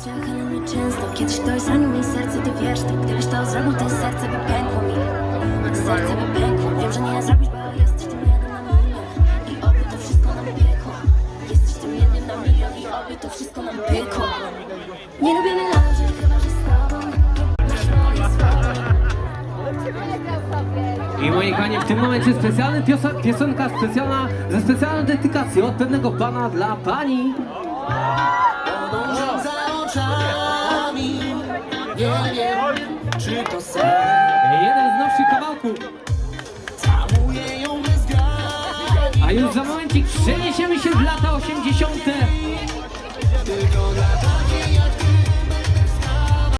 Gdybyś zranił mi serce, ty wiesz to Gdybyś to zrobił, ty serce by pękło mi. Serce by pękło. Wiem, że nie zrobisz, bo jesteś tym jednym na milion. I oby to wszystko nam piekło Jesteś tym jednym na milion I oby to wszystko nam piekło Nie lubię melanży, chyba że z tobą. Masz moje słowa. I moi kochani, w tym momencie specjalny piosenka specjalna ze specjalną dedykacją od pewnego pana dla pani. Nie wiem, czy to sen Jeden z nowszych kawałków. Ją bez A już za momencik przeniesiemy się w lata 80.